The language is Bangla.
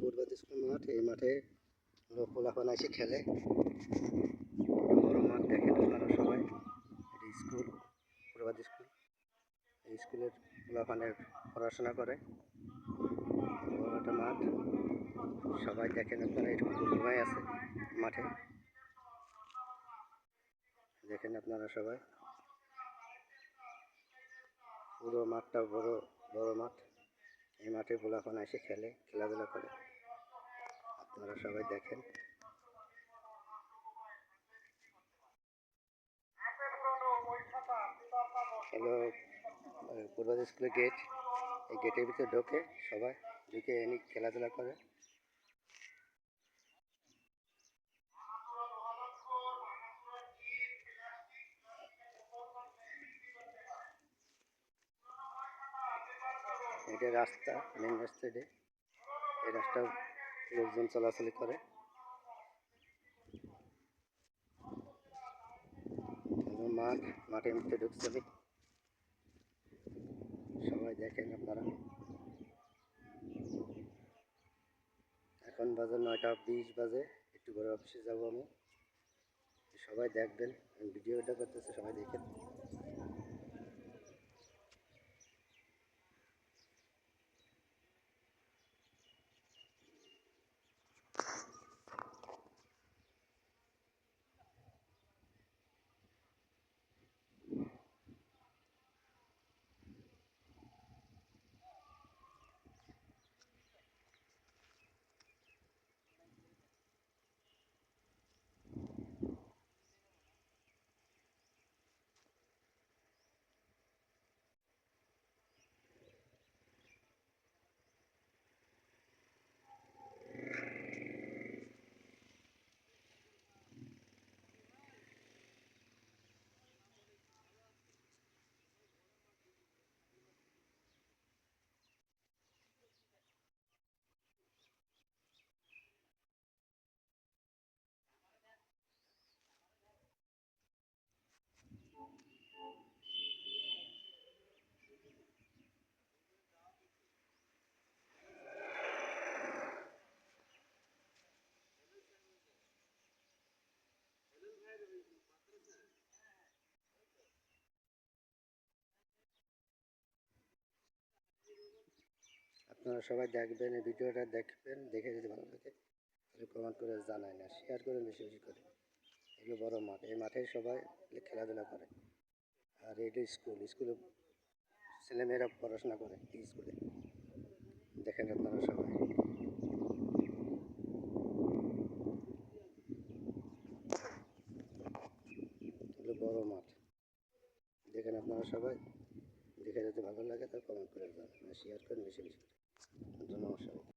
পূর্বাদ স্কুল মাঠ, এই মাঠে পোলাপান এসে খেলে। বড় মাঠ দেখেন আপনারা সবাই। এটি স্কুল পূর্বাদ স্কুল। এই স্কুলের পোলাপানের পড়াশোনা করে। একটা মাঠ। সবাই দেখেন আপনারা একটু ঘুমায় আছে মাঠে। দেখেন আপনারা সবাই। পুরো মাঠটা বড় বড় মাঠ। এই মাঠে পোলাপান এসে খেলে, খেলাধুলা করে। আপনারা সবাই দেখেন। হলো পূর্বাদ স্কুলের গেট এই গেটের ভিতরে ঢোকে সবাই, ঢুকে এনে খেলাধুলা করে। এটা রাস্তা মেন রাস্তা এই রাস্তা লোকজন চলাচল করে। মাঠ, মাঠের মধ্যে ঢুকছে সবাই। দেখেন আপনারা। এখন বাজে নয়টা বিশ বাজে। একটু করে অফিসে যাব আমি। সবাই দেখবেন। ভিডিওটা করতেছে, সবাই দেখেন। আপনারা সবাই দেখবেন, এই ভিডিওটা দেখবেন, দেখে যদি ভালো লাগে, তাহলে কমেন্ট করে জানায় না শেয়ার করে বেশি বেশি করে। এগুলো বড় মাঠ, এই মাঠে সবাই খেলাধুলা করে। আর এটা স্কুল স্কুলে ছেলেমেয়েরা পড়াশোনা করে, এই স্কুলে দেখেন আপনারা সবাই। বড় মাঠ। দেখেন আপনারা সবাই। দেখে যদি ভালো লাগে, তাহলে কমেন্ট করে শেয়ার করেন বেশি বেশি করে ধন্যবাদ সবাই